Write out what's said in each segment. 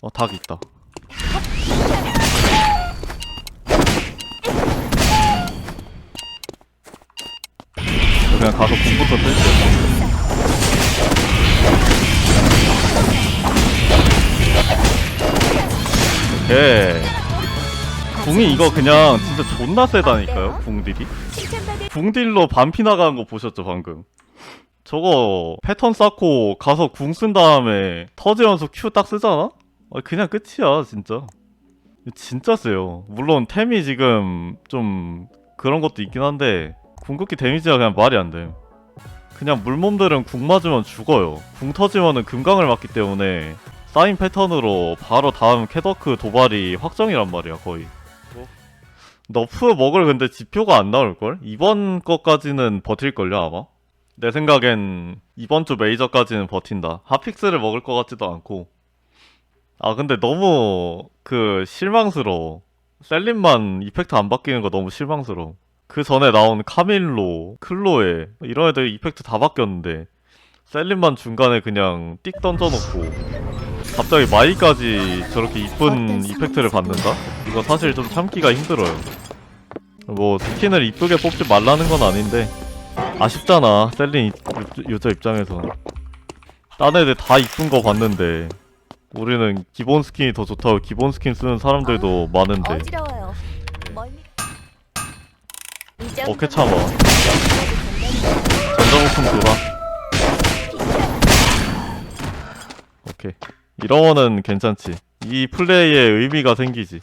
어, 닭 있다. 그냥 가서 공부터 뜰게요. 오케이. 궁이 이거 그냥 진짜 존나 세다니까요, 궁딜이. 궁딜로 반피 나가는 거 보셨죠, 방금? 저거 패턴 쌓고 가서 궁 쓴 다음에 터지면서 Q 딱 쓰잖아? 아, 그냥 끝이야, 진짜. 진짜 세요. 물론 템이 지금 좀 그런 것도 있긴 한데 궁극기 데미지가 그냥 말이 안 돼. 그냥 물몸들은 궁 맞으면 죽어요. 궁 터지면은 금강을 맞기 때문에 쌓인 패턴으로 바로 다음 캐더크 도발이 확정이란 말이야, 거의. 너프 먹을 근데 지표가 안 나올걸? 이번 거까지는 버틸걸요, 아마? 내 생각엔 이번 주 메이저까지는 버틴다. 핫픽스를 먹을 것 같지도 않고. 아, 근데 너무 그 실망스러워. 셀린만 이펙트 안 바뀌는 거 너무 실망스러워. 그 전에 나온 카밀로, 클로에 이런 애들 이펙트 다 바뀌었는데 셀린만 중간에 그냥 띡 던져놓고 갑자기 마이까지 저렇게 이쁜 이펙트를 받는다? 이거 사실 좀 참기가 힘들어요. 뭐 스킨을 이쁘게 뽑지 말라는 건 아닌데 아쉽잖아 셀린 유저 입장에서 딴 애들 다 이쁜 거 봤는데 우리는 기본 스킨이 더 좋다고 기본 스킨 쓰는 사람들도 많은데. 어지러워요. 멀미. 이 어깨 참아 전자부품 돌아 오케이. 이러면은 괜찮지. 이 플레이에 의미가 생기지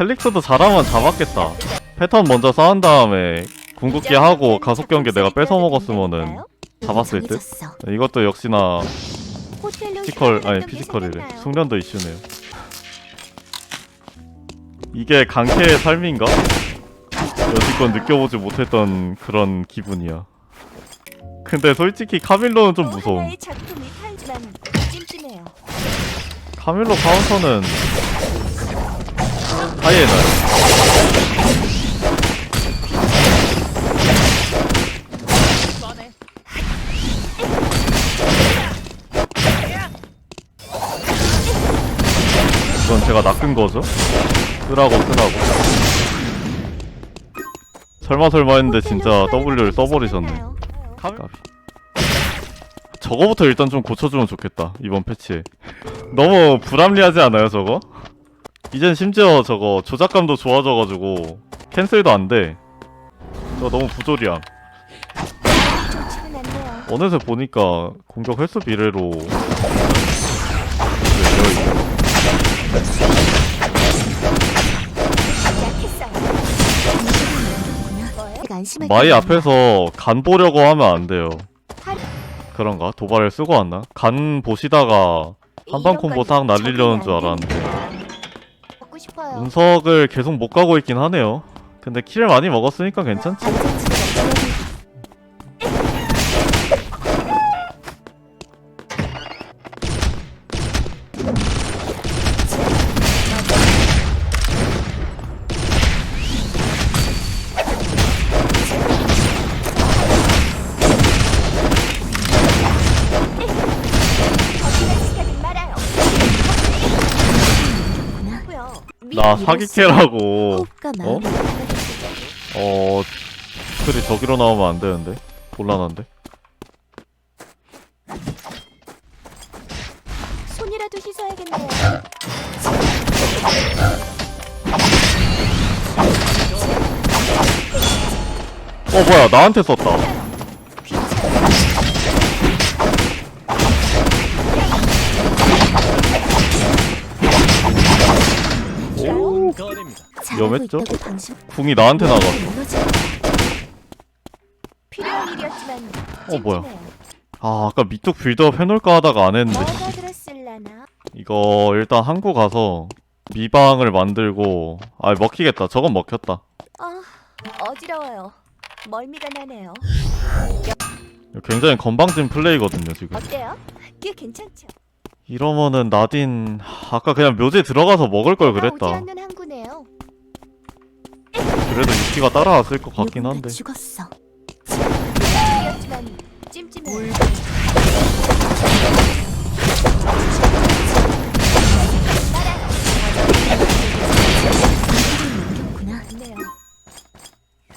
펠릭스도 잘하면 잡았겠다. 패턴 먼저 쌓은 다음에 궁극기 하고 가속 경기 내가 뺏어 먹었으면은 잡았을 듯? 이것도 역시나 피지컬 아니 피지컬이래. 숙련도 이슈네요. 이게 강캐의 삶인가? 여지껏 느껴보지 못했던 그런 기분이야. 근데 솔직히 카밀로는 좀 찜찜해요. 카밀로 카운터는 하이에나 이건 제가 낚은 거죠? 쓰라고 쓰라고 설마 설마 했는데 진짜 W를 써버리셨네 까비. 저거부터 일단 좀 고쳐주면 좋겠다 이번 패치에 너무 불합리하지 않아요 저거? 이젠 심지어 저거 조작감도 좋아져가지고 캔슬도 안 돼 저거 너무 부조리함. 어느새 보니까 공격 횟수 비례로 마이 앞에서 간 보려고 하면 안 돼요 그런가? 도발을 쓰고 왔나? 간 보시다가 한방 콤보 싹 날리려는 줄 알았는데 운석을 계속 못 가고 있긴 하네요. 근데 킬을 많이 먹었으니까 괜찮지. 거짓말하지 나 사기캐라고 어? 어... 스크이 저기로 나오면 안 되는데 곤란한데 손이라도 씻어야겠네요. 어 뭐야 나한테 썼다 오 있다고 당신 궁이 나한테 무너져 필요한 일이었지만 어, 뭐야. 찜찜해요. 아 아까 밑쪽 빌드업 해놓을까 하다가 안 했는데 뭐가 들었을라나? 이거 일단 한국 가서 미방을 만들고 아 먹히겠다 저건 먹혔다 아, 어지러워요. 멀미가 나네요. 이거 굉장히 건방진 플레이거든요 지금 어때요? 꽤 괜찮죠? 이러면은 나딘 하, 아까 그냥 묘지 들어가서 먹을 걸 오지 그랬다 않는 항구네요. 그래도 유키가 따라왔을 것 같긴 한데 죽었어. 일이었지만 찜찜해. 구나 네요.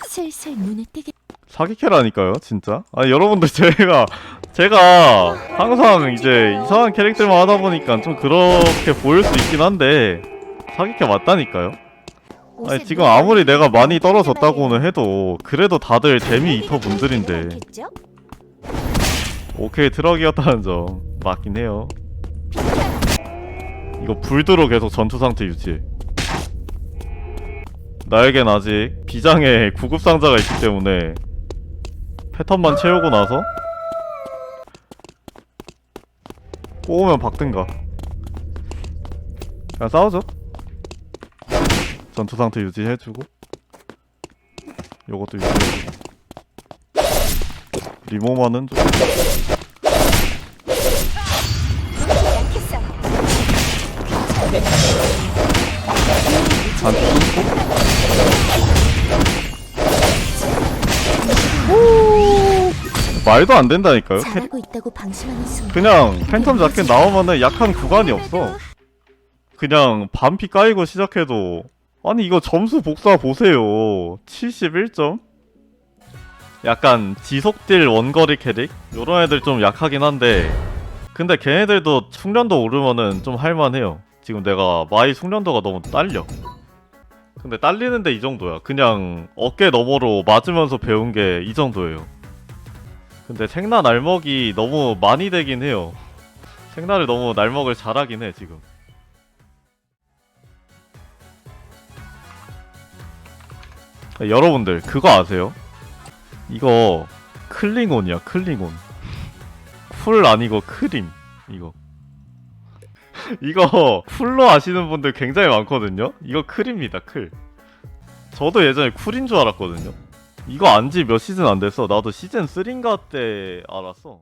슬슬 눈에 띄게 사기캐라니까요 진짜 아니 여러분들 제가 제가 항상 이제 이상한 캐릭터만 하다 보니까 좀 그렇게 보일 수 있긴 한데 사기캐 맞다니까요 아니 지금 아무리 내가 많이. 떨어졌다고는 해도 그래도 다들 재미 이터 분들인데? 오케이 트럭이었다는 점 맞긴 해요. 이거 불드로 계속 전투 상태 유지. 나에겐 아직 비장의 구급 상자가 있기 때문에 패턴만 채우고 나서 꼬우면 박든가. 그냥 싸우죠 전투 상태 유지해주고 요것도 유지해주고 리모마는 좀. 단추 끊고 말도 안 된다니까요. 캐- 잘하고 있다고 방심하는 순간 그냥 팬텀 자켓 나오면은 약한 구간이 없어. 그냥 반피 까이고 시작해도 아니 이거 점수 복사 보세요. 71점. 약간 지속딜 원거리 캐릭 요런 애들 좀 약하긴 한데 근데 걔네들도 숙련도 오르면은 좀 할만해요. 지금 내가 마이 숙련도가 너무 딸려. 근데 딸리는데 이 정도야. 그냥 어깨 너머로 맞으면서 배운 게 이 정도예요. 근데 생나 날먹이 너무 많이 되긴 해요. 생나를 너무 날먹을 잘하긴 해 지금. 여러분들 그거 아세요? 이거 클링온이야 클링온. 쿨 아니고 크림 이거. 이거 쿨로 아시는 분들 굉장히 많거든요. 이거 클입니다 클. 저도 예전에 쿨인 줄 알았거든요. 이거 안 지 몇 시즌 안 됐어. 나도 시즌 3인가 때 알았어.